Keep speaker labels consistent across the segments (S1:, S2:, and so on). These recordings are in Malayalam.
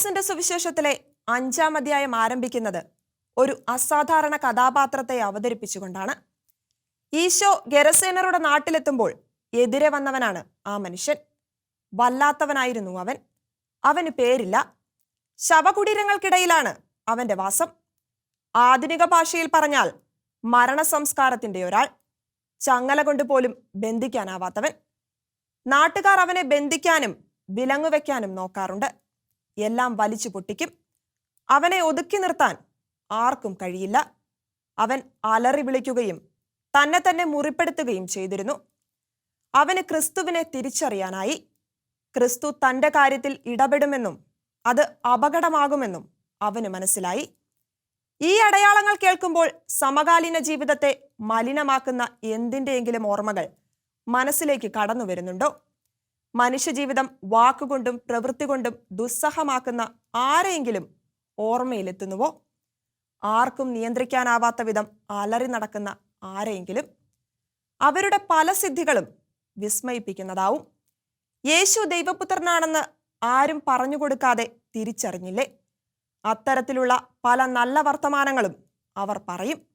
S1: മർക്കോസിന്റെ സുവിശേഷത്തിലെ അഞ്ചാം അധ്യായം ആരംഭിക്കുന്നത് ഒരു അസാധാരണ കഥാപാത്രത്തെ അവതരിപ്പിച്ചുകൊണ്ടാണ്. ഈശോ ഗരസേനറുടെ നാട്ടിലെത്തുമ്പോൾ എതിരെ വന്നവനാണ് ആ മനുഷ്യൻ. വല്ലാത്തവനായിരുന്നു അവൻ. അവന് പേരില്ല. ശവകുടീരങ്ങൾക്കിടയിലാണ് അവന്റെ വാസം. ആധുനിക ഭാഷയിൽ പറഞ്ഞാൽ മരണസംസ്കാരത്തിന്റെ ഒരാൾ. ചങ്ങല കൊണ്ട് പോലും ബന്ധിക്കാനാവാത്തവൻ. നാട്ടുകാർ അവനെ ബന്ധിക്കാനും വിലങ്ങുവെക്കാനും നോക്കാറുണ്ട്. എല്ലാം വലിച്ചു പൊട്ടിക്കും. അവനെ ഒതുക്കി നിർത്താൻ ആർക്കും കഴിയില്ല. അവൻ അലറി വിളിക്കുകയും തന്നെ തന്നെ മുറിപ്പെടുത്തുകയും ചെയ്തിരുന്നു. അവന് ക്രിസ്തുവിനെ തിരിച്ചറിയാനായി ക്രിസ്തു തന്റെ കാര്യത്തിൽ ഇടപെടുമെന്നും അത് അപകടമാകുമെന്നും അവന് മനസ്സിലായി. ഈ അടയാളങ്ങൾ കേൾക്കുമ്പോൾ സമകാലീന ജീവിതത്തെ മലിനമാക്കുന്ന എന്തിന്റെയെങ്കിലും ഓർമ്മകൾ മനസ്സിലേക്ക് കടന്നു വരുന്നുണ്ടോ? മനുഷ്യജീവിതം വാക്കുകൊണ്ടും പ്രവൃത്തി കൊണ്ടും ദുസ്സഹമാക്കുന്ന ആരെയെങ്കിലും ഓർമ്മയിലെത്തുന്നുവോ? ആർക്കും നിയന്ത്രിക്കാനാവാത്ത വിധം അലറി നടക്കുന്ന ആരെയെങ്കിലും അവരുടെ പല സിദ്ധികളും വിസ്മയിപ്പിക്കുന്നതാവും. യേശു ദൈവപുത്രനാണെന്ന് ആരും പറഞ്ഞു കൊടുക്കാതെ തിരിച്ചറിഞ്ഞില്ലേ? അത്തരത്തിലുള്ള പല നല്ല വർത്തമാനങ്ങളും അവർ പറയും.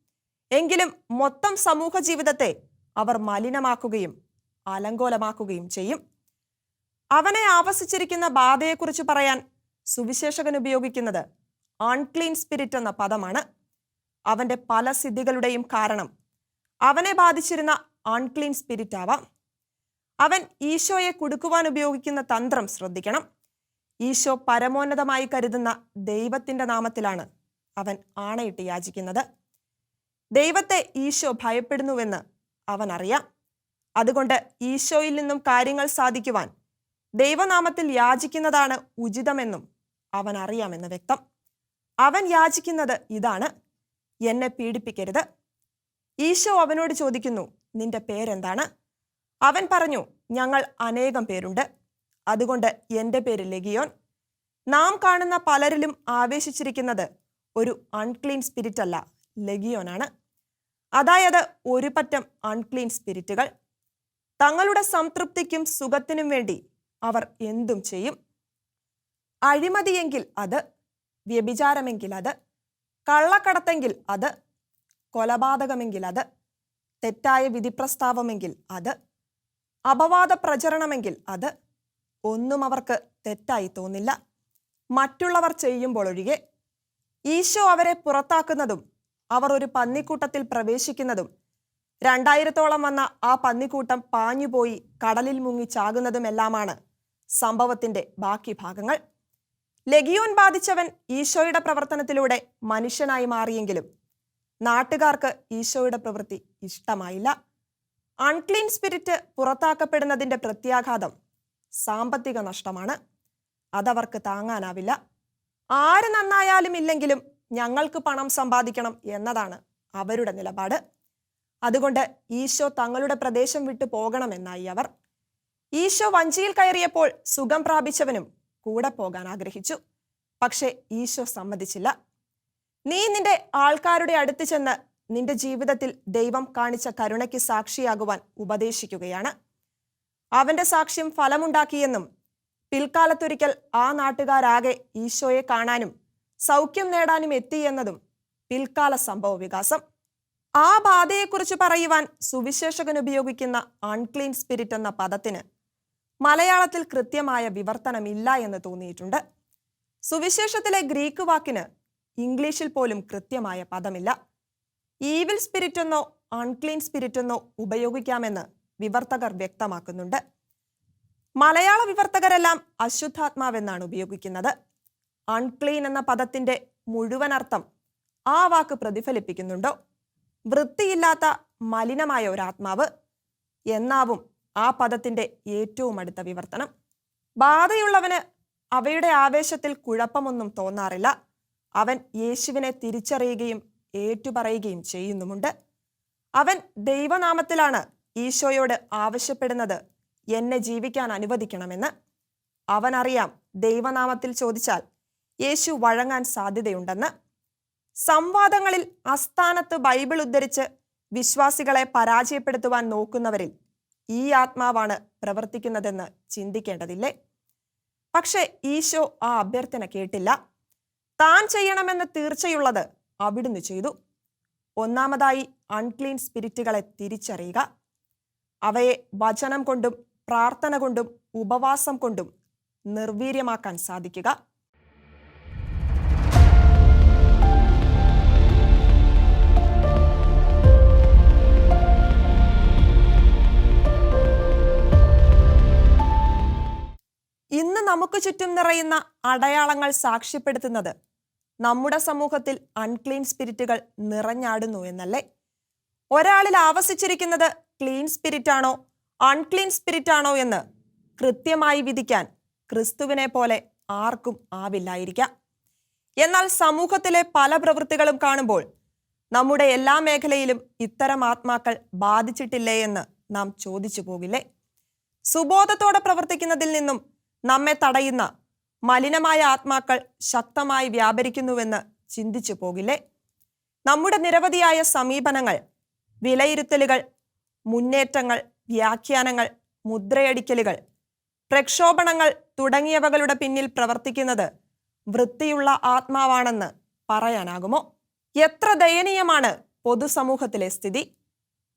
S1: എങ്കിലും മൊത്തം സമൂഹ ജീവിതത്തെ അവർ മലിനമാക്കുകയും അലങ്കോലമാക്കുകയും ചെയ്യും. അവനെ ആവസിച്ചിരിക്കുന്ന ബാധയെക്കുറിച്ച് പറയാൻ സുവിശേഷകൻ ഉപയോഗിക്കുന്നത് അൺക്ലീൻ സ്പിരിറ്റ് എന്ന പദമാണ്. അവന്റെ പല സിദ്ധികളുടെയും കാരണം അവനെ ബാധിച്ചിരുന്ന അൺക്ലീൻ സ്പിരിറ്റ് ആവാം. അവൻ ഈശോയെ കുടുക്കുവാൻ ഉപയോഗിക്കുന്ന തന്ത്രം ശ്രദ്ധിക്കണം. ഈശോ പരമോന്നതമായി കരുതുന്ന ദൈവത്തിന്റെ നാമത്തിലാണ് അവൻ ആണയിട്ട് യാചിക്കുന്നത്. ദൈവത്തെ ഈശോ ഭയപ്പെടുന്നുവെന്ന് അവൻ അറിയാം. അതുകൊണ്ട് ഈശോയിൽ നിന്നും കാര്യങ്ങൾ സാധിക്കുവാൻ ദൈവനാമത്തിൽ യാചിക്കുന്നതാണ് ഉചിതമെന്നും അവൻ അറിയാമെന്ന് വ്യക്തം. അവൻ യാചിക്കുന്നത് ഇതാണ്. എന്നെ പീഡിപ്പിക്കരുത്. ഈശോ അവനോട് ചോദിക്കുന്നു നിന്റെ പേരെന്താണ്? അവൻ പറഞ്ഞു ഞങ്ങൾ അനേകം പേരുണ്ട്. അതുകൊണ്ട് എന്റെ പേര് ലെഗിയോൻ. നാം കാണുന്ന പലരിലും ആവേശിച്ചിരിക്കുന്നത് ഒരു അൺക്ലീൻ സ്പിരിറ്റ് അല്ല ലെഗിയോനാണ് അതായത് ഒരു പറ്റം അൺക്ലീൻ സ്പിരിറ്റുകൾ തങ്ങളുടെ സംതൃപ്തിക്കും സുഖത്തിനും വേണ്ടി അവർ എന്തും ചെയ്യും. അഴിമതിയെങ്കിൽ അത് വ്യഭിചാരമെങ്കിൽ അത് കള്ളക്കടത്തെങ്കിൽ അത് കൊലപാതകമെങ്കിൽ അത് തെറ്റായ വിധിപ്രസ്താവമെങ്കിൽ അത് അപവാദ പ്രചരണമെങ്കിൽ അത് ഒന്നും അവർക്ക് തെറ്റായി തോന്നില്ല. മറ്റുള്ളവർ ചെയ്യുമ്പോൾ ഒഴികെ ഈശോ അവരെ പുറത്താക്കുന്നതും അവർ ഒരു പന്നിക്കൂട്ടത്തിൽ പ്രവേശിക്കുന്നതും രണ്ടായിരത്തോളം വന്ന ആ പന്നിക്കൂട്ടം പാഞ്ഞുപോയി കടലിൽ മുങ്ങി ചാകുന്നതുമെല്ലാമാണ് സംഭവത്തിന്റെ ബാക്കി ഭാഗങ്ങൾ. ലഗിയോൻ ബാധിച്ചവൻ ഈശോയുടെ പ്രവർത്തനത്തിലൂടെ മനുഷ്യനായി മാറിയെങ്കിലും നാട്ടുകാർക്ക് ഈശോയുടെ പ്രവൃത്തി ഇഷ്ടമായില്ല. അൺക്ലീൻ സ്പിരിറ്റ് പുറത്താക്കപ്പെടുന്നതിന്റെ പ്രത്യാഘാതം സാമ്പത്തിക നഷ്ടമാണ്. അതവർക്ക് താങ്ങാനാവില്ല. ആര് നന്നായാലും ഇല്ലെങ്കിലും ഞങ്ങൾക്ക് പണം സമ്പാദിക്കണം എന്നതാണ് അവരുടെ നിലപാട്. അതുകൊണ്ട് ഈശോ തങ്ങളുടെ പ്രദേശം വിട്ടു പോകണമെന്നായി അവർ ഈശോ വഞ്ചിയിൽ കയറിയപ്പോൾ സുഖം പ്രാപിച്ചവനും കൂടെ പോകാൻ ആഗ്രഹിച്ചു. പക്ഷേ ഈശോ സമ്മതിച്ചില്ല. നീ നിന്റെ ആൾക്കാരുടെ അടുത്ത് ചെന്ന് നിന്റെ ജീവിതത്തിൽ ദൈവം കാണിച്ച കരുണയ്ക്ക് സാക്ഷിയാകുവാൻ ഉപദേശിക്കുകയാണ്. അവന്റെ സാക്ഷ്യം ഫലമുണ്ടാക്കിയെന്നും പിൽക്കാലത്തൊരിക്കൽ ആ നാട്ടുകാരാകെ ഈശോയെ കാണാനും സൗഖ്യം നേടാനും എത്തിയെന്നതും പിൽക്കാല സംഭവ വികാസം ആ ബാധയെക്കുറിച്ച് പറയുവാൻ സുവിശേഷകൻ ഉപയോഗിക്കുന്ന അൺക്ലീൻ സ്പിരിറ്റ് എന്ന പദത്തിന് മലയാളത്തിൽ കൃത്യമായ വിവർത്തനമില്ല എന്ന് തോന്നിയിട്ടുണ്ട്. സുവിശേഷത്തിലെ ഗ്രീക്ക് വാക്കിന് ഇംഗ്ലീഷിൽ പോലും കൃത്യമായ പദമില്ല. ഈവിൽ സ്പിരിറ്റ് എന്നോ അൺക്ലീൻ സ്പിരിറ്റ് എന്നോ ഉപയോഗിക്കാമെന്ന് വിവർത്തകർ വ്യക്തമാക്കുന്നുണ്ട്. മലയാള വിവർത്തകരെല്ലാം അശുദ്ധാത്മാവെന്നാണ് ഉപയോഗിക്കുന്നത്. അൺക്ലീൻ എന്ന പദത്തിന്റെ മുഴുവൻ അർത്ഥം ആ വാക്ക് പ്രതിഫലിപ്പിക്കുന്നുണ്ടോ? വൃത്തിയില്ലാത്ത മലിനമായ ഒരാത്മാവ് എന്നാവും ആ പദത്തിന്റെ ഏറ്റവും അടുത്ത വിവർത്തനം. ബാധയുള്ളവന് അവയുടെ ആവേശത്തിൽ കുഴപ്പമൊന്നും തോന്നാറില്ല. അവൻ യേശുവിനെ തിരിച്ചറിയുകയും ഏറ്റുപറയുകയും ചെയ്യുന്നുമുണ്ട്. അവൻ ദൈവനാമത്തിലാണ് ഈശോയോട് ആവശ്യപ്പെടുന്നത് എന്നെ ജീവിക്കാൻ അനുവദിക്കണമെന്ന്. അവനറിയാം ദൈവനാമത്തിൽ ചോദിച്ചാൽ യേശു വഴങ്ങാൻ സാധ്യതയുണ്ടെന്ന്. സംവാദങ്ങളിൽ അസ്ഥാനത്ത് ബൈബിൾ ഉദ്ധരിച്ച് വിശ്വാസികളെ പരാജയപ്പെടുത്തുവാൻ നോക്കുന്നവരിൽ ഈ ആത്മാവാണ് പ്രവർത്തിക്കുന്നതെന്ന് ചിന്തിക്കേണ്ടതില്ലേ? പക്ഷേ ഈശോ ആ അഭ്യർത്ഥന കേട്ടില്ല. താൻ ചെയ്യണമെന്ന് തീർച്ചയുള്ളത് അവിടുന്ന് ചെയ്തു. ഒന്നാമതായി അൺക്ലീൻ സ്പിരിറ്റുകളെ തിരിച്ചറിയുക. അവയെ വചനം കൊണ്ടും പ്രാർത്ഥന കൊണ്ടും ഉപവാസം കൊണ്ടും നിർവീര്യമാക്കാൻ സാധിക്കുക. ഇന്ന് നമുക്ക് ചുറ്റും നിറയുന്ന അടയാളങ്ങൾ സാക്ഷ്യപ്പെടുത്തുന്നത് നമ്മുടെ സമൂഹത്തിൽ അൺക്ലീൻ സ്പിരിറ്റുകൾ നിറഞ്ഞാടുന്നു എന്നല്ലേ? ഒരാളിൽ ആവസിച്ചിരിക്കുന്നത് ക്ലീൻ സ്പിരിറ്റ് ആണോ അൺക്ലീൻ സ്പിരിറ്റ് ആണോ എന്ന് കൃത്യമായി വിധിക്കാൻ ക്രിസ്തുവിനെ പോലെ ആർക്കും ആവില്ലായിരിക്കാം. എന്നാൽ സമൂഹത്തിലെ പല പ്രവൃത്തികളും കാണുമ്പോൾ നമ്മുടെ എല്ലാ മേഖലയിലും ഇത്തരം ആത്മാക്കൾ ബാധിച്ചിട്ടില്ലേ എന്ന് നാം ചോദിച്ചു പോകില്ലേ? സുബോധത്തോടെ പ്രവർത്തിക്കുന്നതിൽ നിന്നും നമ്മെ തടയുന്ന മലിനമായ ആത്മാക്കൾ ശക്തമായി വ്യാപരിക്കുന്നുവെന്ന് ചിന്തിച്ചു പോകില്ലേ? നമ്മുടെ നിരവധിയായ സമീപനങ്ങൾ വിലയിരുത്തലുകൾ മുന്നേറ്റങ്ങൾ വ്യാഖ്യാനങ്ങൾ മുദ്രയടിക്കലുകൾ പ്രക്ഷോഭണങ്ങൾ തുടങ്ങിയവകളുടെ പിന്നിൽ പ്രവർത്തിക്കുന്നത് വൃത്തിയുള്ള ആത്മാവാണെന്ന് പറയാനാകുമോ? എത്ര ദയനീയമാണ് പൊതുസമൂഹത്തിലെ സ്ഥിതി.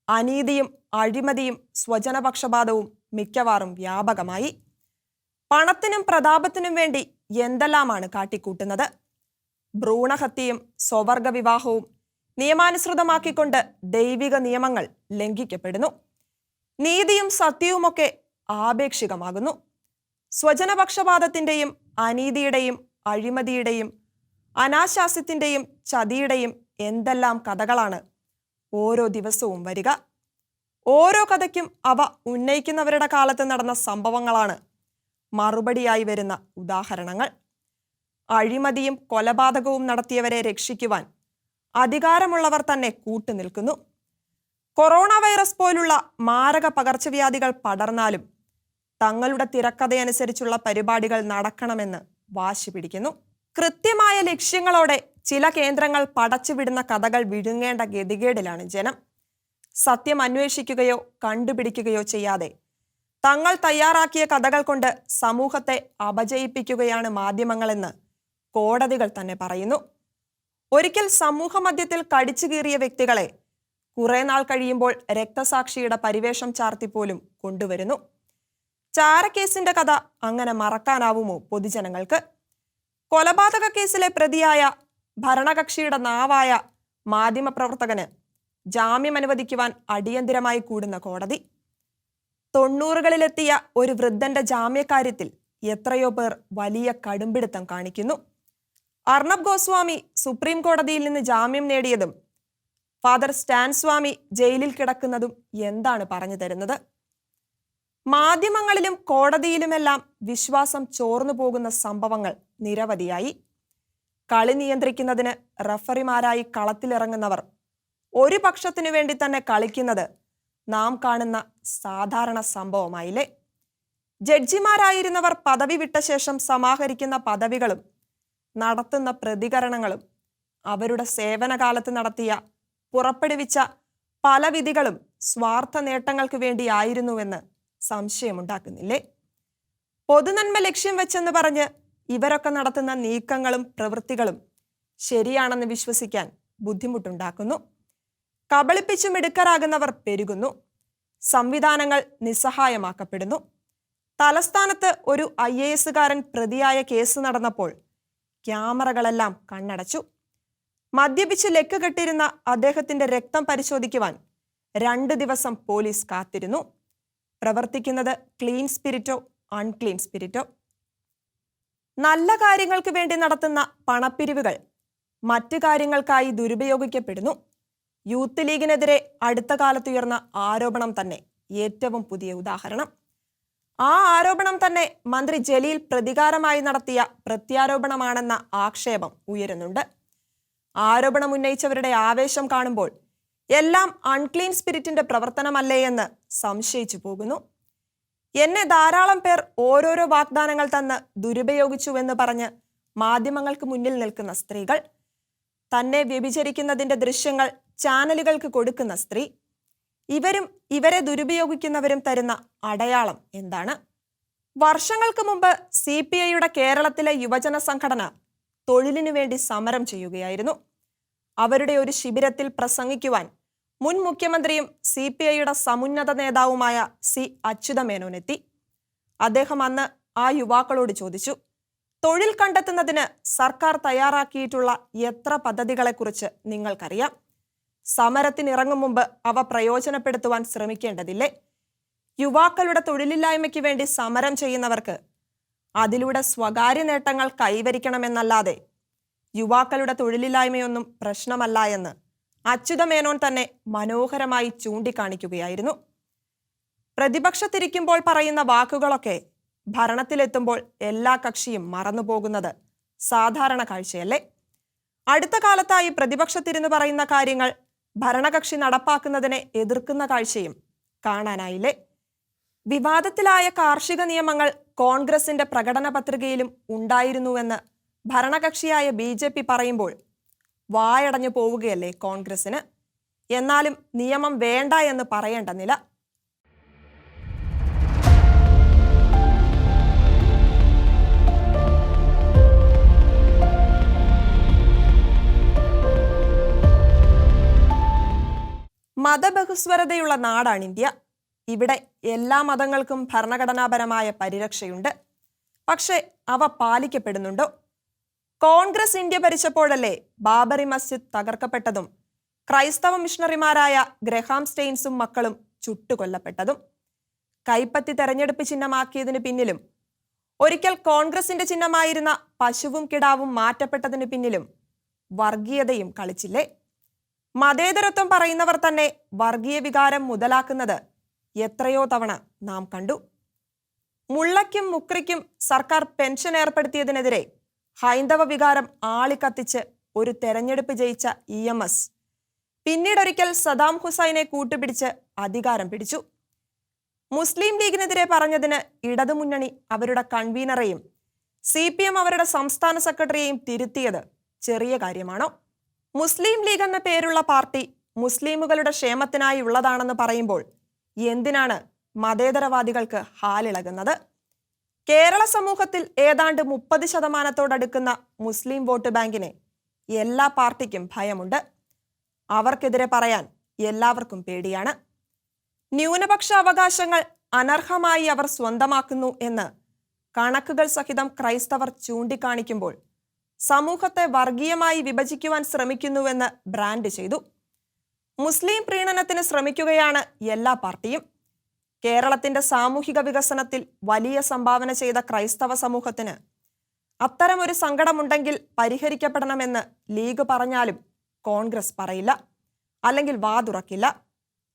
S1: അനീതിയും അഴിമതിയും സ്വജനപക്ഷപാതവും മിക്കവാറും വ്യാപകമായി. പണത്തിനും പ്രതാപത്തിനും വേണ്ടി എന്തെല്ലാമാണ് കാട്ടിക്കൂട്ടുന്നത്? ഭ്രൂണഹത്യയും സ്വവർഗ വിവാഹവും നിയമാനുസൃതമാക്കിക്കൊണ്ട് ദൈവിക നിയമങ്ങൾ ലംഘിക്കപ്പെടുന്നു. നീതിയും സത്യവുമൊക്കെ ആപേക്ഷികമാകുന്നു. സ്വജനപക്ഷപാതത്തിന്റെയും അനീതിയുടെയും അഴിമതിയുടെയും അനാശാസ്യത്തിന്റെയും ചതിയുടെയും എന്തെല്ലാം കഥകളാണ് ഓരോ ദിവസവും വരിക. ഓരോ കഥയ്ക്കും അവ ഉന്നയിക്കുന്നവരുടെ കാലത്ത് നടന്ന സംഭവങ്ങളാണ് മറുപടിയായി വരുന്ന ഉദാഹരണങ്ങൾ. അഴിമതിയും കൊലപാതകവും നടത്തിയവരെ രക്ഷിക്കുവാൻ അധികാരമുള്ളവർ തന്നെ കൂട്ടുനിൽക്കുന്നു. കൊറോണ വൈറസ് പോലുള്ള മാരക പകർച്ചവ്യാധികൾ പടർന്നാലും തങ്ങളുടെ തിരക്കഥയനുസരിച്ചുള്ള പരിപാടികൾ നടക്കണമെന്ന് വാശി പിടിക്കുന്നു. കൃത്യമായ ലക്ഷ്യങ്ങളോടെ ചില കേന്ദ്രങ്ങൾ പടച്ചുവിടുന്ന കഥകൾ വിഴുങ്ങേണ്ട ഗതികേടിലാണ് ജനം. സത്യം അന്വേഷിക്കുകയോ കണ്ടുപിടിക്കുകയോ ചെയ്യാതെ തങ്ങൾ തയ്യാറാക്കിയ കഥകൾ കൊണ്ട് സമൂഹത്തെ അപജയിപ്പിക്കുകയാണ് മാധ്യമങ്ങളെന്ന് കോടതികൾ തന്നെ പറയുന്നു. ഒരിക്കൽ സമൂഹ മധ്യത്തിൽ കടിച്ചു കീറിയ വ്യക്തികളെ കുറെ നാൾ കഴിയുമ്പോൾ രക്തസാക്ഷിയുടെ പരിവേഷം ചാർത്തി പോലും കൊണ്ടുവരുന്നു. ചാരക്കേസിന്റെ കഥ അങ്ങനെ മറക്കാനാവുമോ പൊതുജനങ്ങൾക്ക്? കൊലപാതക കേസിലെ പ്രതിയായ ഭരണകക്ഷിയുടെ നാവായ മാധ്യമപ്രവർത്തകന് ജാമ്യം അനുവദിക്കുവാൻ അടിയന്തിരമായി കൂടുന്ന കോടതി. തൊണ്ണൂറുകളിലെത്തിയ ഒരു വൃദ്ധന്റെ ജാമ്യക്കാര്യത്തിൽ എത്രയോ പേർ വലിയ കടുംപിടുത്തം കാണിക്കുന്നു. അർണബ് ഗോസ്വാമി സുപ്രീം കോടതിയിൽ നിന്ന് ജാമ്യം നേടിയതും ഫാദർ സ്റ്റാൻ സ്വാമി ജയിലിൽ കിടക്കുന്നതും എന്താണ് പറഞ്ഞു തരുന്നത്? മാധ്യമങ്ങളിലും കോടതിയിലുമെല്ലാം വിശ്വാസം ചോർന്നു പോകുന്ന സംഭവങ്ങൾ നിരവധിയായി. കളി നിയന്ത്രിക്കുന്നതിന് റഫറിമാരായി കളത്തിലിറങ്ങുന്നവർ ഒരു പക്ഷത്തിനു വേണ്ടി തന്നെ കളിക്കുന്നത് നാം കാണുന്ന സാധാരണ സംഭവമായില്ലേ? ജഡ്ജിമാരായിരുന്നവർ പദവി വിട്ട ശേഷം സമാഹരിക്കുന്ന പദവികളും നടത്തുന്ന പ്രതികരണങ്ങളും അവരുടെ സേവനകാലത്ത് നടത്തിയ പുറപ്പെടുവിച്ച പല വിധികളും സ്വാർത്ഥ നേട്ടങ്ങൾക്ക് വേണ്ടിയായിരുന്നുവെന്ന് സംശയമുണ്ടാക്കുന്നില്ലേ? പൊതുനന്മ ലക്ഷ്യം വെച്ചെന്ന് പറഞ്ഞ് ഇവരൊക്കെ നടത്തുന്ന നീക്കങ്ങളും പ്രവൃത്തികളും ശരിയാണെന്ന് വിശ്വസിക്കാൻ ബുദ്ധിമുട്ടുണ്ടാക്കുന്നു. കബളിപ്പിച്ചും മിടുക്കരാകുന്നവർ പെരുകുന്നു. സംവിധാനങ്ങൾ നിസ്സഹായമാക്കപ്പെടുന്നു. തലസ്ഥാനത്ത് ഒരു ഐ എ എസുകാരൻ പ്രതിയായ കേസ് നടന്നപ്പോൾ ക്യാമറകളെല്ലാം കണ്ണടച്ചു. മദ്യപിച്ച് ലെക്ക് കെട്ടിരുന്ന അദ്ദേഹത്തിന്റെ രക്തം പരിശോധിക്കുവാൻ രണ്ട് ദിവസം പോലീസ് കാത്തിരുന്നു. പ്രവർത്തിക്കുന്നത് ക്ലീൻ സ്പിരിറ്റോ അൺക്ലീൻ സ്പിരിറ്റോ. നല്ല കാര്യങ്ങൾക്ക് വേണ്ടി നടത്തുന്ന പണപ്പിരിവുകൾ മറ്റു കാര്യങ്ങൾക്കായി ദുരുപയോഗിക്കപ്പെടുന്നു. യൂത്ത് ലീഗിനെതിരെ അടുത്ത കാലത്തുയർന്ന ആരോപണം തന്നെ ഏറ്റവും പുതിയ ഉദാഹരണം. ആ ആരോപണം തന്നെ മന്ത്രി ജലീൽ പ്രതികാരമായി നടത്തിയ പ്രത്യാരോപണമാണെന്ന ആക്ഷേപം ഉയരുന്നുണ്ട്. ആരോപണം ഉന്നയിച്ചവരുടെ ആവേശം കാണുമ്പോൾ എല്ലാം അൺക്ലീൻ സ്പിരിറ്റിന്റെ പ്രവർത്തനമല്ലേ എന്ന് സംശയിച്ചു പോകുന്നു. എന്നെ ധാരാളം പേർ ഓരോരോ വാഗ്ദാനങ്ങൾ തന്ന് ദുരുപയോഗിച്ചുവെന്ന് പറഞ്ഞ് മാധ്യമങ്ങൾക്ക് മുന്നിൽ നിൽക്കുന്ന സ്ത്രീകൾ തന്നെ വ്യഭിചരിക്കുന്നതിന്റെ ദൃശ്യങ്ങൾ ചാനലുകൾക്ക് കൊടുക്കുന്ന സ്ത്രീ ഇവരും ഇവരെ ദുരുപയോഗിക്കുന്നവരും തരുന്ന അടയാളം എന്താണ്? വർഷങ്ങൾക്ക് മുമ്പ് സി പി ഐയുടെ കേരളത്തിലെ യുവജന സംഘടന തൊഴിലിനു വേണ്ടി സമരം ചെയ്യുകയായിരുന്നു. അവരുടെ ഒരു ശിബിരത്തിൽ പ്രസംഗിക്കുവാൻ മുൻ മുഖ്യമന്ത്രിയും സി പി ഐയുടെ സമുന്നത നേതാവുമായ സി അച്യുതമേനോനെത്തി. അദ്ദേഹം അന്ന് ആ യുവാക്കളോട് ചോദിച്ചു തൊഴിൽ കണ്ടെത്തുന്നതിന് സർക്കാർ തയ്യാറാക്കിയിട്ടുള്ള എത്ര പദ്ധതികളെക്കുറിച്ച് നിങ്ങൾക്കറിയാം? സമരത്തിനിറങ്ങും മുമ്പ് അവ പ്രയോജനപ്പെടുത്തുവാൻ ശ്രമിക്കേണ്ടതില്ലേ? യുവാക്കളുടെ തൊഴിലില്ലായ്മയ്ക്ക് വേണ്ടി സമരം ചെയ്യുന്നവർക്ക് അതിലൂടെ സ്വകാര്യ നേട്ടങ്ങൾ കൈവരിക്കണമെന്നല്ലാതെ യുവാക്കളുടെ തൊഴിലില്ലായ്മയൊന്നും പ്രശ്നമല്ല എന്ന് അച്യുതമേനോൻ തന്നെ മനോഹരമായി ചൂണ്ടിക്കാണിക്കുകയായിരുന്നു. പ്രതിപക്ഷത്തിരിക്കുമ്പോൾ പറയുന്ന വാക്കുകളൊക്കെ ഭരണത്തിലെത്തുമ്പോൾ എല്ലാ കക്ഷിയും മറന്നുപോകുന്നത് സാധാരണ കാഴ്ചയല്ലേ? അടുത്ത കാലത്തായി പ്രതിപക്ഷത്തിരുന്ന് പറയുന്ന കാര്യങ്ങൾ ഭരണകക്ഷി നടപ്പാക്കുന്നതിനെ എതിർക്കുന്ന കാഴ്ചയും കാണാനായില്ലേ? വിവാദത്തിലായ കാർഷിക നിയമങ്ങൾ കോൺഗ്രസിന്റെ പ്രകടന പത്രികയിലും ഉണ്ടായിരുന്നുവെന്ന് ഭരണകക്ഷിയായ ബി ജെ പി പറയുമ്പോൾ വായടഞ്ഞു പോവുകയല്ലേ കോൺഗ്രസിന് എന്നാലും നിയമം വേണ്ട എന്ന് പറയേണ്ട നില മതബഹുസ്വരതയുള്ള നാടാണ് ഇന്ത്യ. ഇവിടെ എല്ലാ മതങ്ങൾക്കും ഭരണഘടനാപരമായ പരിരക്ഷയുണ്ട്. പക്ഷേ അവ പാലിക്കപ്പെടുന്നുണ്ടോ? കോൺഗ്രസ് ഇന്ത്യ ഭരിച്ചപ്പോഴല്ലേ ബാബറി മസ്ജിദ് തകർക്കപ്പെട്ടതും ക്രൈസ്തവ മിഷണറിമാരായ ഗ്രഹാം സ്റ്റെയിൻസും മക്കളും ചുട്ടുകൊല്ലപ്പെട്ടതും? കൈപ്പത്തി തെരഞ്ഞെടുപ്പ് ചിഹ്നമാക്കിയതിന് പിന്നിലും ഒരിക്കൽ കോൺഗ്രസിന്റെ ചിഹ്നമായിരുന്ന പശുവും കിടാവും മാറ്റപ്പെട്ടതിന് പിന്നിലും വർഗീയതയും കളിച്ചില്ലേ? മതേതരത്വം പറയുന്നവർ തന്നെ വർഗീയ വികാരം മുതലാക്കുന്നത് എത്രയോ തവണ നാം കണ്ടു. മുള്ളയ്ക്കും മുക്രിക്കും സർക്കാർ പെൻഷൻ ഏർപ്പെടുത്തിയതിനെതിരെ ഹൈന്ദവ വികാരം ആളിക്കത്തിച്ച് ഒരു തെരഞ്ഞെടുപ്പ് ജയിച്ച ഇ എം എസ്. പിന്നീടൊരിക്കൽ സദാം ഹുസൈനെ കൂട്ടുപിടിച്ച് അധികാരം പിടിച്ചു. മുസ്ലിം ലീഗിനെതിരെ പറഞ്ഞതിന് ഇടതുമുന്നണി അവരുടെ കൺവീനറെയും സി അവരുടെ സംസ്ഥാന സെക്രട്ടറിയെയും തിരുത്തിയത് ചെറിയ കാര്യമാണോ? മുസ്ലിം ലീഗ് എന്ന പേരുള്ള പാർട്ടി മുസ്ലിമുകളുടെ ക്ഷേമത്തിനായി ഉള്ളതാണെന്ന് പറയുമ്പോൾ എന്തിനാണ് മതേതരവാദികൾക്ക് ഹാലിളകുന്നത്? കേരള സമൂഹത്തിൽ ഏതാണ്ട് മുപ്പത് ശതമാനത്തോടടുക്കുന്ന മുസ്ലിം വോട്ട് ബാങ്കിനെ എല്ലാ പാർട്ടിക്കും ഭയമുണ്ട്. അവർക്കെതിരെ പറയാൻ എല്ലാവർക്കും പേടിയാണ്. ന്യൂനപക്ഷ അവകാശങ്ങൾ അനർഹമായി അവർ സ്വന്തമാക്കുന്നു എന്ന് കണക്കുകൾ സഹിതം ക്രൈസ്തവർ ചൂണ്ടിക്കാണിക്കുമ്പോൾ സമൂഹത്തെ വർഗീയമായി വിഭജിക്കുവാൻ ശ്രമിക്കുന്നുവെന്ന് ബ്രാൻഡ് ചെയ്തു. മുസ്ലിം പ്രീണനത്തിന് ശ്രമിക്കുകയാണ് എല്ലാ പാർട്ടിയും. കേരളത്തിന്റെ സാമൂഹിക വികസനത്തിൽ വലിയ സംഭാവന ചെയ്ത ക്രൈസ്തവ സമൂഹത്തിന് അത്തരമൊരു സങ്കടമുണ്ടെങ്കിൽ പരിഹരിക്കപ്പെടണമെന്ന് ലീഗ് പറഞ്ഞാലും കോൺഗ്രസ് പറയില്ല അല്ലെങ്കിൽ വാതുറക്കില്ല.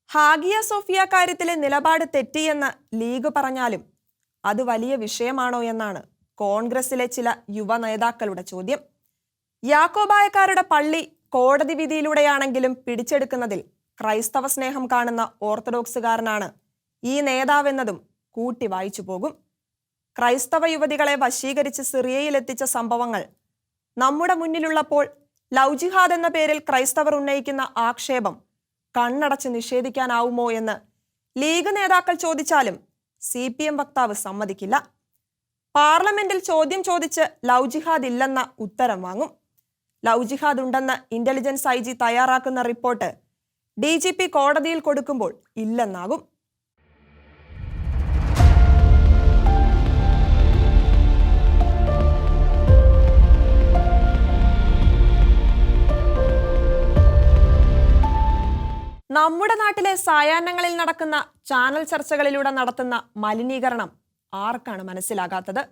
S1: ഹാഗിയ സോഫിയ കാര്യത്തിലെ നിലപാട് തെറ്റിയെന്ന് ലീഗ് പറഞ്ഞാലും അത് വലിയ വിഷയമാണോ എന്നാണ് കോൺഗ്രസിലെ ചില യുവ നേതാക്കളുടെ ചോദ്യം. യാക്കോബായക്കാരുടെ പള്ളി കോടതി വിധിയിലൂടെയാണെങ്കിലും പിടിച്ചെടുക്കുന്നതിൽ ക്രൈസ്തവ സ്നേഹം കാണുന്ന ഓർത്തഡോക്സുകാരനാണ് ഈ നേതാവെന്നതും കൂട്ടി വായിച്ചു പോകും. ക്രൈസ്തവ യുവതികളെ വശീകരിച്ച് സിറിയയിലെത്തിച്ച സംഭവങ്ങൾ നമ്മുടെ മുന്നിലുള്ളപ്പോൾ ലൗജിഹാദ് ജിഹാദ് എന്ന പേരിൽ ക്രൈസ്തവർ ഉന്നയിക്കുന്ന ആക്ഷേപം കണ്ണടച്ച് നിഷേധിക്കാനാവുമോ എന്ന് ലീഗ് നേതാക്കൾ ചോദിച്ചാലും സി പി എം വക്താവ് സമ്മതിക്കില്ല. പാർലമെന്റിൽ ചോദ്യം ചോദിച്ച് ലവ് ജിഹാദ് ഇല്ലെന്ന ഉത്തരം വാങ്ങും. ലവ് ജിഹാദ് ഉണ്ടെന്ന് ഇന്റലിജൻസ് ഐ ജി തയ്യാറാക്കുന്ന റിപ്പോർട്ട് ഡി ജി പി കോടതിയിൽ കൊടുക്കുമ്പോൾ ഇല്ലെന്നാകും. നമ്മുടെ നാട്ടിലെ സായാഹ്നങ്ങളിൽ നടക്കുന്ന ചാനൽ ചർച്ചകളിലൂടെ നടത്തുന്ന മലിനീകരണം ആർക്കാണ് മനസ്സിലാകാത്തത്?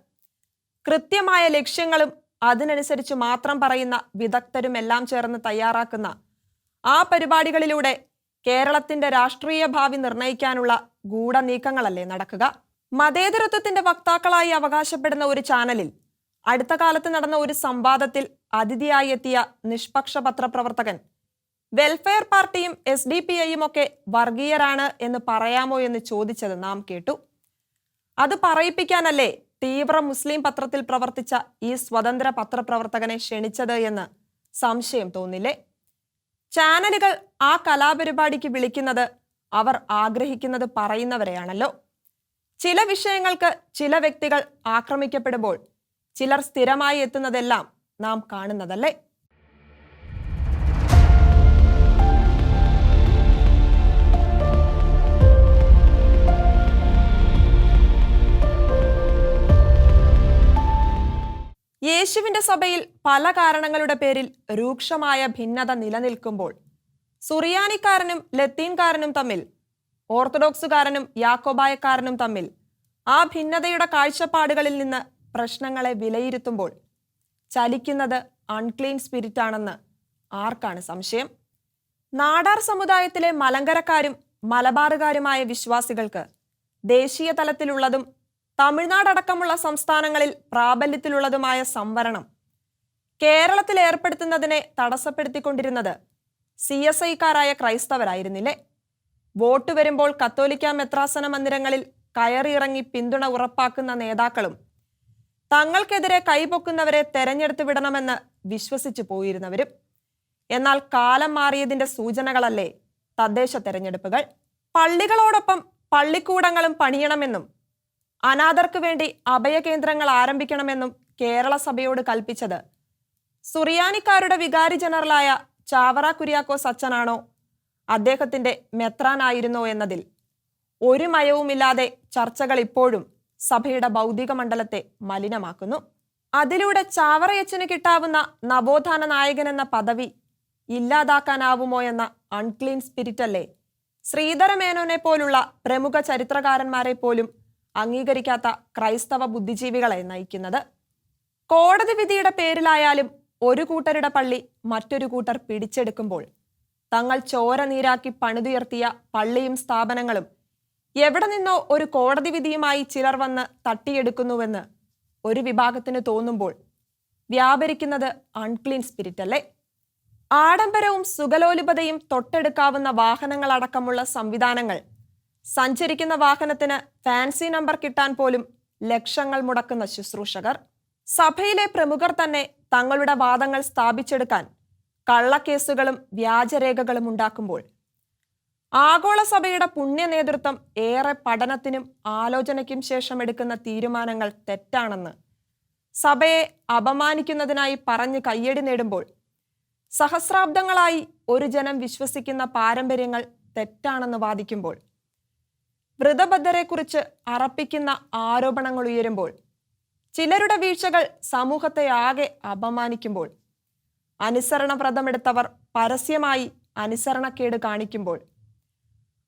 S1: കൃത്യമായ ലക്ഷ്യങ്ങളും അതിനനുസരിച്ച് മാത്രം പറയുന്ന വിദഗ്ധരും എല്ലാം ചേർന്ന് തയ്യാറാക്കുന്ന ആ പരിപാടികളിലൂടെ കേരളത്തിന്റെ രാഷ്ട്രീയ ഭാവി നിർണയിക്കാനുള്ള ഗൂഢനീക്കങ്ങളല്ലേ നടക്കുക? മതേതരത്വത്തിന്റെ വക്താക്കളായി അവകാശപ്പെടുന്ന ഒരു ചാനലിൽ അടുത്ത കാലത്ത് നടന്ന ഒരു സംവാദത്തിൽ അതിഥിയായി എത്തിയ നിഷ്പക്ഷ പത്രപ്രവർത്തകൻ വെൽഫെയർ പാർട്ടിയും എസ് ഡി പി ഐയും ഒക്കെ വർഗീയരാണ് എന്ന് പറയാമോ എന്ന് ചോദിച്ചത് നാം കേട്ടു. അത് പറയിപ്പിക്കാനല്ലേ തീവ്ര മുസ്ലിം പത്രത്തിൽ പ്രവർത്തിച്ച ഈ സ്വതന്ത്ര പത്രപ്രവർത്തകനെ ക്ഷണിച്ചത് എന്ന് സംശയം തോന്നില്ലേ? ചാനലുകൾ ആ കലാപരിപാടിക്ക് വിളിക്കുന്നത് അവർ ആഗ്രഹിക്കുന്നത് പറയുന്നവരെയാണല്ലോ. ചില വിഷയങ്ങൾക്ക് ചില വ്യക്തികൾ ആക്രമിക്കപ്പെടുമ്പോൾ ചിലർ സ്ഥിരമായി എത്തുന്നതെല്ലാം നാം കാണുന്നതല്ലേ? യേശുവിന്റെ സഭയിൽ പല കാരണങ്ങളുടെ പേരിൽ രൂക്ഷമായ ഭിന്നത നിലനിൽക്കുമ്പോൾ സുറിയാനിക്കാരനും ലത്തീൻകാരനും തമ്മിൽ ഓർത്തഡോക്സുകാരനും യാക്കോബായക്കാരനും തമ്മിൽ ആ ഭിന്നതയുടെ കാഴ്ചപ്പാടുകളിൽ നിന്ന് പ്രശ്നങ്ങളെ വിലയിരുത്തുമ്പോൾ ചലിക്കുന്നത് അൺക്ലീൻ സ്പിരിറ്റ് ആണെന്ന് ആർക്കാണ് സംശയം? നാടാർ സമുദായത്തിലെ മലങ്കരക്കാരും മലബാറുകാരുമായ വിശ്വാസികൾക്ക് ദേശീയ തലത്തിലുള്ളതും തമിഴ്നാടടക്കമുള്ള സംസ്ഥാനങ്ങളിൽ പ്രാബല്യത്തിലുള്ളതുമായ സംവരണം കേരളത്തിൽ ഏർപ്പെടുത്തുന്നതിനെ തടസ്സപ്പെടുത്തിക്കൊണ്ടിരുന്നത് സി എസ് ഐക്കാരായ ക്രൈസ്തവരായിരുന്നില്ലേ? വോട്ട് വരുമ്പോൾ കത്തോലിക്ക മെത്രാസന മന്ദിരങ്ങളിൽ കയറിയിറങ്ങി പിന്തുണ ഉറപ്പാക്കുന്ന നേതാക്കളും തങ്ങൾക്കെതിരെ കൈപൊക്കുന്നവരെ തെരഞ്ഞെടുത്തു വിടണമെന്ന് വിശ്വസിച്ചു പോയിരുന്നവരും. എന്നാൽ കാലം മാറിയതിന്റെ സൂചനകളല്ലേ തദ്ദേശ തെരഞ്ഞെടുപ്പുകൾ? പള്ളികളോടൊപ്പം പള്ളിക്കൂടങ്ങളും പണിയണമെന്നും അനാഥർക്ക് വേണ്ടി അഭയകേന്ദ്രങ്ങൾ ആരംഭിക്കണമെന്നും കേരള സഭയോട് കൽപ്പിച്ചത്. സുറിയാനിക്കാരുടെ വികാരി ജനറലായ ചാവറ കുര്യാക്കോസ് അച്ഛനാണോ അദ്ദേഹത്തിന്റെ മെത്രാനായിരുന്നോ എന്നതിൽ ഒരു മയവുമില്ലാതെ ചർച്ചകൾ ഇപ്പോഴും സഭയുടെ ഭൗതിക മണ്ഡലത്തെ മലിനമാക്കുന്നു. അതിലൂടെ ചാവറയച്ചന് കിട്ടാവുന്ന നവോത്ഥാന നായകൻ എന്ന പദവി ഇല്ലാതാക്കാനാവുമോ എന്ന അൺക്ലീൻ സ്പിരിറ്റല്ലേ? ശ്രീധരമേനോനെ ശ്രീധര പോലുള്ള പ്രമുഖ ചരിത്രകാരന്മാരെ പോലും അംഗീകരിക്കാത്ത ക്രൈസ്തവ ബുദ്ധിജീവികളെ നയിക്കുന്നത്. കോടതി വിധിയുടെ പേരിലായാലും ഒരു കൂട്ടരുടെ പള്ളി മറ്റൊരു കൂട്ടർ പിടിച്ചെടുക്കുമ്പോൾ തങ്ങൾ ചോര നീരാക്കി പണിതുയർത്തിയ പള്ളിയും സ്ഥാപനങ്ങളും എവിടെ നിന്നോ ഒരു കോടതി വിധിയുമായി ചിലർ വന്ന് തട്ടിയെടുക്കുന്നുവെന്ന് ഒരു വിഭാഗത്തിന് തോന്നുമ്പോൾ വ്യാപരിക്കുന്നത് അൺക്ലീൻ സ്പിരിറ്റ് അല്ലേ? ആഡംബരവും സുഖലോലുപതയും തൊട്ടെടുക്കാവുന്ന വാഹനങ്ങളടക്കമുള്ള സംവിധാനങ്ങൾ സഞ്ചരിക്കുന്ന വാഹനത്തിന് ഫാൻസി നമ്പർ കിട്ടാൻ പോലും ലക്ഷങ്ങൾ മുടക്കുന്ന ശുശ്രൂഷകർ സഭയിലെ പ്രമുഖർ തന്നെ തങ്ങളുടെ വാദങ്ങൾ സ്ഥാപിച്ചെടുക്കാൻ കള്ളക്കേസുകളും വ്യാജരേഖകളും ഉണ്ടാക്കുമ്പോൾ ആഗോള സഭയുടെ പുണ്യ നേതൃത്വം ഏറെ പഠനത്തിനും ആലോചനയ്ക്കും ശേഷം എടുക്കുന്ന തീരുമാനങ്ങൾ തെറ്റാണെന്ന് സഭയെ അപമാനിക്കുന്നതിനായി പറഞ്ഞ് കയ്യടി നേടുമ്പോൾ സഹസ്രാബ്ദങ്ങളായി ഒരു ജനം വിശ്വസിക്കുന്ന പാരമ്പര്യങ്ങൾ തെറ്റാണെന്ന് വാദിക്കുമ്പോൾ വൃതബദ്ധരെക്കുറിച്ച് അറപ്പിക്കുന്ന ആരോപണങ്ങൾ ഉയരുമ്പോൾ ചിലരുടെ വീഴ്ചകൾ സമൂഹത്തെ ആകെ അപമാനിക്കുമ്പോൾ അനുസരണ വ്രതമെടുത്തവർ പരസ്യമായി അനുസരണക്കേട് കാണിക്കുമ്പോൾ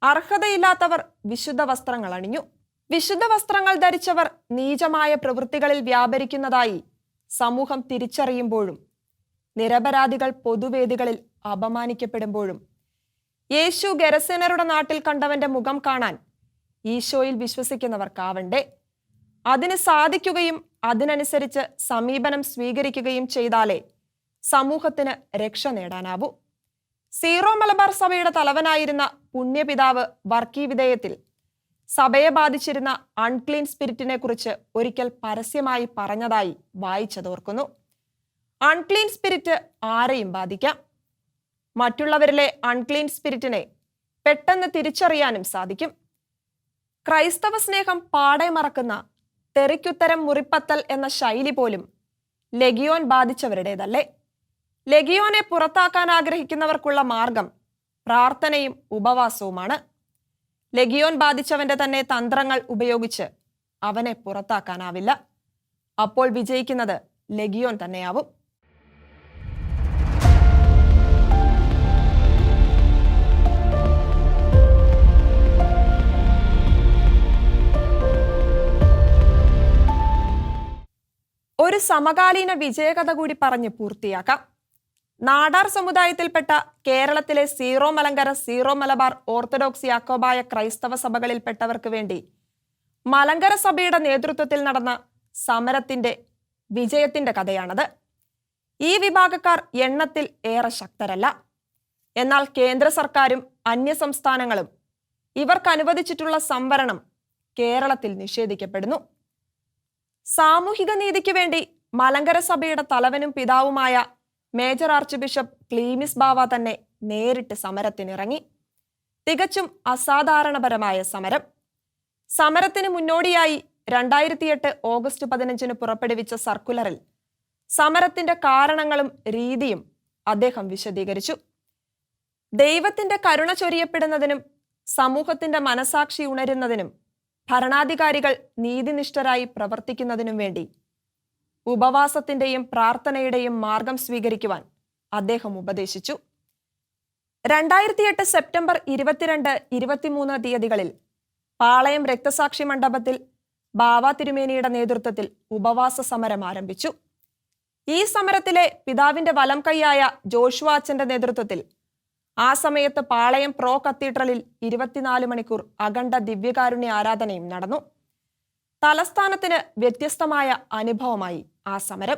S1: അർഹതയില്ലാത്തവർ വിശുദ്ധ വസ്ത്രങ്ങൾ അണിഞ്ഞു. വിശുദ്ധ വസ്ത്രങ്ങൾ ധരിച്ചവർ നീചമായ പ്രവൃത്തികളിൽ വ്യാപരിക്കുന്നതായി സമൂഹം തിരിച്ചറിയുമ്പോഴും നിരപരാധികൾ പൊതുവേദികളിൽ അപമാനിക്കപ്പെടുമ്പോഴും യേശു ഗരസേനരുടെ നാട്ടിൽ കണ്ടവന്റെ മുഖം കാണാൻ ഈശോയിൽ വിശ്വസിക്കുന്നവർക്കാവണ്ടേ. അതിന് സാധിക്കുകയും അതിനനുസരിച്ച് സമീപനം സ്വീകരിക്കുകയും ചെയ്താലേ സമൂഹത്തിന് രക്ഷ നേടാനാവൂ. സീറോ മലബാർ സഭയുടെ തലവനായിരുന്ന പുണ്യപിതാവ് വർക്കി വിധേയത്തിൽ സഭയെ ബാധിച്ചിരുന്ന അൺക്ലീൻ സ്പിരിറ്റിനെ കുറിച്ച് ഒരിക്കൽ പരസ്യമായി പറഞ്ഞതായി വായിച്ചതോർക്കുന്നു. അൺക്ലീൻ സ്പിരിറ്റ് ആരെയും ബാധിക്കാം? മറ്റുള്ളവരിലെ അൺക്ലീൻ സ്പിരിറ്റിനെ പെട്ടെന്ന് തിരിച്ചറിയാനും സാധിക്കും. ക്രൈസ്തവ സ്നേഹം പാടെ മറക്കുന്ന തെറിക്കുത്തരം മുറിപ്പത്തൽ എന്ന ശൈലി പോലും ലെഗിയോൻ ബാധിച്ചവരുടേതല്ലേ? ലെഗിയോനെ പുറത്താക്കാൻ ആഗ്രഹിക്കുന്നവർക്കുള്ള മാർഗം പ്രാർത്ഥനയും ഉപവാസവുമാണ്. ലെഗിയോൻ ബാധിച്ചവന്റെ തന്നെ തന്ത്രങ്ങൾ ഉപയോഗിച്ച് അവനെ പുറത്താക്കാനാവില്ല. അപ്പോൾ വിജയിക്കുന്നത് ലെഗിയോൻ തന്നെയാവും. ഒരു സമകാലീന വിജയകഥ കൂടി പറഞ്ഞ് പൂർത്തിയാക്കാം. നാടാർ സമുദായത്തിൽപ്പെട്ട കേരളത്തിലെ Syro Malankara Syro Malabar Orthodox Yakobaya ക്രൈസ്തവ സഭകളിൽപ്പെട്ടവർക്ക് വേണ്ടി മലങ്കര സഭയുടെ നേതൃത്വത്തിൽ നടന്ന സമരത്തിന്റെ വിജയത്തിന്റെ കഥയാണത്. ഈ വിഭാഗക്കാർ എണ്ണത്തിൽ ഏറെ ശക്തരല്ല. എന്നാൽ കേന്ദ്ര സർക്കാരും അന്യ അന്യസംസ്ഥാനങ്ങളും ഇവർക്ക് അനുവദിച്ചിട്ടുള്ള സംവരണം കേരളത്തിൽ നിഷേധിക്കപ്പെടുന്നു. സാമൂഹിക നീതിക്ക് വേണ്ടി മലങ്കര സഭയുടെ തലവനും പിതാവുമായ major archbishop Cleemis Bava തന്നെ നേരിട്ട് സമരത്തിനിറങ്ങി. തികച്ചും അസാധാരണപരമായ സമരം. സമരത്തിന് മുന്നോടിയായി രണ്ടായിരത്തിയെട്ട് ഓഗസ്റ്റ് പതിനഞ്ചിന് പുറപ്പെടുവിച്ച സർക്കുലറിൽ സമരത്തിന്റെ കാരണങ്ങളും രീതിയും അദ്ദേഹം വിശദീകരിച്ചു. ദൈവത്തിന്റെ കരുണ ചൊരിയപ്പെടുന്നതിനും സമൂഹത്തിന്റെ മനസാക്ഷി ഉണരുന്നതിനും ഭരണാധികാരികൾ നീതിനിഷ്ഠരായി പ്രവർത്തിക്കുന്നതിനും വേണ്ടി ഉപവാസത്തിന്റെയും പ്രാർത്ഥനയുടെയും മാർഗം സ്വീകരിക്കുവാൻ അദ്ദേഹം ഉപദേശിച്ചു. രണ്ടായിരത്തിയെട്ട് സെപ്റ്റംബർ ഇരുപത്തിരണ്ട് ഇരുപത്തിമൂന്ന് തീയതികളിൽ പാളയം രക്തസാക്ഷി മണ്ഡപത്തിൽ ബാവ തിരുമേനിയുടെ നേതൃത്വത്തിൽ ഉപവാസ സമരം ആരംഭിച്ചു. ഈ സമരത്തിലെ പിതാവിന്റെ വലം കൈയായ ജോഷുവാച്ചന്റെ നേതൃത്വത്തിൽ ആ സമയത്ത് പാളയം പ്രോ കത്തീഡ്രലിൽ ഇരുപത്തിനാല് മണിക്കൂർ അഖണ്ഡ ദിവ്യകാരുണ്യ ആരാധനയും നടന്നു. തലസ്ഥാനത്തിന് വ്യത്യസ്തമായ അനുഭവമായി ആ സമരം.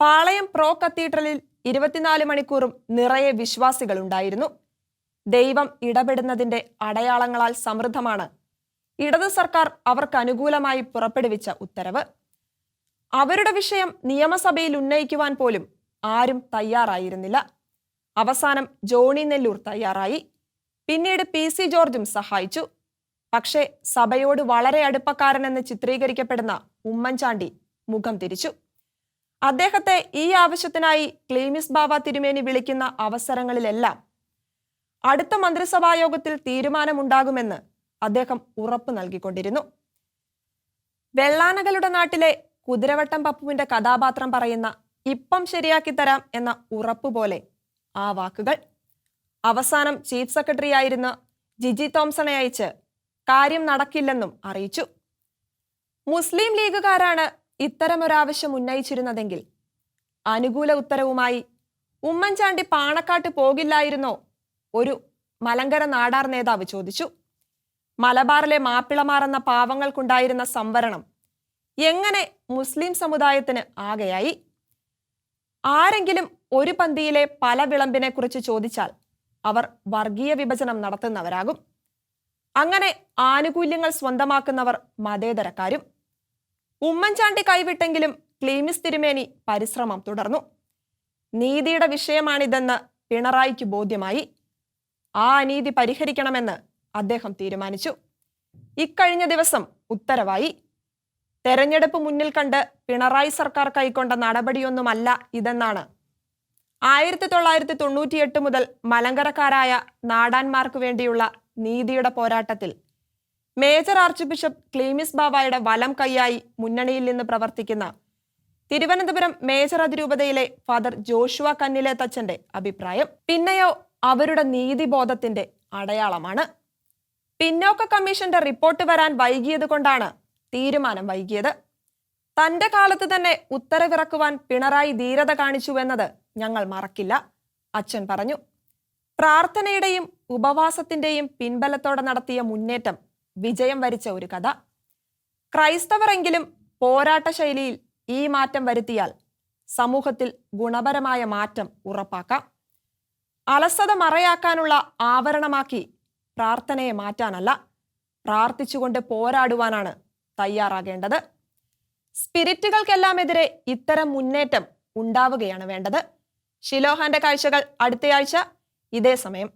S1: പാളയം പ്രോ കത്തീഡ്രലിൽ ഇരുപത്തിനാല് മണിക്കൂറും നിറയെ വിശ്വാസികൾ ഉണ്ടായിരുന്നു. ദൈവം ഇടപെടുന്നതിന്റെ അടയാളങ്ങളാൽ സമൃദ്ധമാണ്. ഇടതു സർക്കാർ അവർക്ക് അനുകൂലമായി പുറപ്പെടുവിച്ച ഉത്തരവ്. അവരുടെ വിഷയം നിയമസഭയിൽ ഉന്നയിക്കുവാൻ പോലും ആരും തയ്യാറായിരുന്നില്ല. അവസാനം ജോണി നെല്ലൂർ തയ്യാറായി. പിന്നീട് പി സി ജോർജും സഹായിച്ചു. പക്ഷേ സഭയോട് വളരെ അടുപ്പക്കാരനെന്ന് ചിത്രീകരിക്കപ്പെടുന്ന ഉമ്മൻചാണ്ടി മുഖം തിരിച്ചു. അദ്ദേഹത്തെ ഈ ആവശ്യത്തിനായി ക്ലീമിസ് ബാബ തിരുമേനി വിളിക്കുന്ന അവസരങ്ങളിലെല്ലാം അടുത്ത മന്ത്രിസഭാ യോഗത്തിൽ തീരുമാനമുണ്ടാകുമെന്ന് അദ്ദേഹം ഉറപ്പ് നൽകിക്കൊണ്ടിരുന്നു. വെള്ളാനകളുടെ നാട്ടിലെ കുതിരവട്ടം പപ്പുവിന്റെ കഥാപാത്രം പറയുന്ന ഇപ്പം ശരിയാക്കി തരാം എന്ന ഉറപ്പ് പോലെ ആ വാക്കുകൾ. അവസാനം ചീഫ് സെക്രട്ടറി ആയിരുന്ന ജിജി തോംസണെ അയച്ച് കാര്യം നടക്കില്ലെന്നും അറിയിച്ചു. മുസ്ലിം ലീഗുകാരാണ് ഇത്തരമൊരാവശ്യം ഉന്നയിച്ചിരുന്നതെങ്കിൽ അനുകൂല ഉത്തരവുമായി ഉമ്മൻചാണ്ടി പാണക്കാട്ട് പോകില്ലായിരുന്നോ ഒരു മലങ്കര നാടാർ നേതാവ് ചോദിച്ചു. മലബാറിലെ മാപ്പിളമാർ എന്ന പാവങ്ങൾക്കുണ്ടായിരുന്ന സംവരണം എങ്ങനെ മുസ്ലിം സമുദായത്തിന് ആകെയായി? ആരെങ്കിലും ഒരു പന്തിയിലെ പല വിളമ്പിനെ കുറിച്ച് ചോദിച്ചാൽ അവർ വർഗീയ വിഭജനം നടത്തുന്നവരാകും. അങ്ങനെ ആനുകൂല്യങ്ങൾ സ്വന്തമാക്കുന്നവർ മതേതരക്കാരും. ഉമ്മൻചാണ്ടി കൈവിട്ടെങ്കിലും ക്ലീമിസ് തിരുമേനി പരിശ്രമം തുടർന്നു. നീതിയുടെ വിഷയമാണിതെന്ന് പിണറായിക്ക് ബോധ്യമായി. ആ അനീതി പരിഹരിക്കണമെന്ന് അദ്ദേഹം തീരുമാനിച്ചു. ഇക്കഴിഞ്ഞ ദിവസം ഉത്തരവായി. തെരഞ്ഞെടുപ്പ് മുന്നിൽ കണ്ട് പിണറായി സർക്കാർ കൈക്കൊണ്ട നടപടിയൊന്നുമല്ല ഇതെന്നാണ് ആയിരത്തി തൊള്ളായിരത്തി തൊണ്ണൂറ്റിയെട്ട് മുതൽ മലങ്കരക്കാരായ നാടാന്മാർക്ക് വേണ്ടിയുള്ള നീതിയുടെ പോരാട്ടത്തിൽ മേജർ ആർച്ച് ബിഷപ്പ് ക്ലീമിസ് ബാബായുടെ വലം കൈയായി മുന്നണിയിൽ നിന്ന് പ്രവർത്തിക്കുന്ന തിരുവനന്തപുരം മേജർ അതിരൂപതയിലെ ഫാദർ ജോഷുവ കന്നിലെ തച്ചന്റെ അഭിപ്രായം പിന്നെയോ അവരുടെ നീതിബോധത്തിന്റെ അടയാളമാണ്. പിന്നോക്ക കമ്മീഷന്റെ റിപ്പോർട്ട് വരാൻ വൈകിയത് കൊണ്ടാണ് തീരുമാനം വൈകിയത്. തന്റെ കാലത്ത് തന്നെ ഉത്തരവിറക്കുവാൻ പിണറായി ധീരത കാണിച്ചുവെന്നത് ഞങ്ങൾ മറക്കില്ല അച്ഛൻ പറഞ്ഞു. പ്രാർത്ഥനയുടെയും ഉപവാസത്തിന്റെയും പിൻബലത്തോടെ നടത്തിയ മുന്നേറ്റം വിജയം വരിച്ച ഒരു കഥ. ക്രൈസ്തവരെങ്കിലും പോരാട്ട ശൈലിയിൽ ഈ മാറ്റം വരുത്തിയാൽ സമൂഹത്തിൽ ഗുണപരമായ മാറ്റം ഉറപ്പാക്കാം. അലസത മറയാക്കാനുള്ള ആവരണമാക്കി പ്രാർത്ഥനയെ മാറ്റാനല്ല പ്രാർത്ഥിച്ചുകൊണ്ട് പോരാടുവാനാണ് തയ്യാറാകേണ്ടത്. സ്പിരിറ്റുകൾക്കെല്ലാമെതിരെ ഇത്തരം മുന്നേറ്റം ഉണ്ടാവുകയാണ് വേണ്ടത്. ഷിലോഹാന്റെ കാഴ്ചകൾ അടുത്തയാഴ്ച ഇതേ സമയം.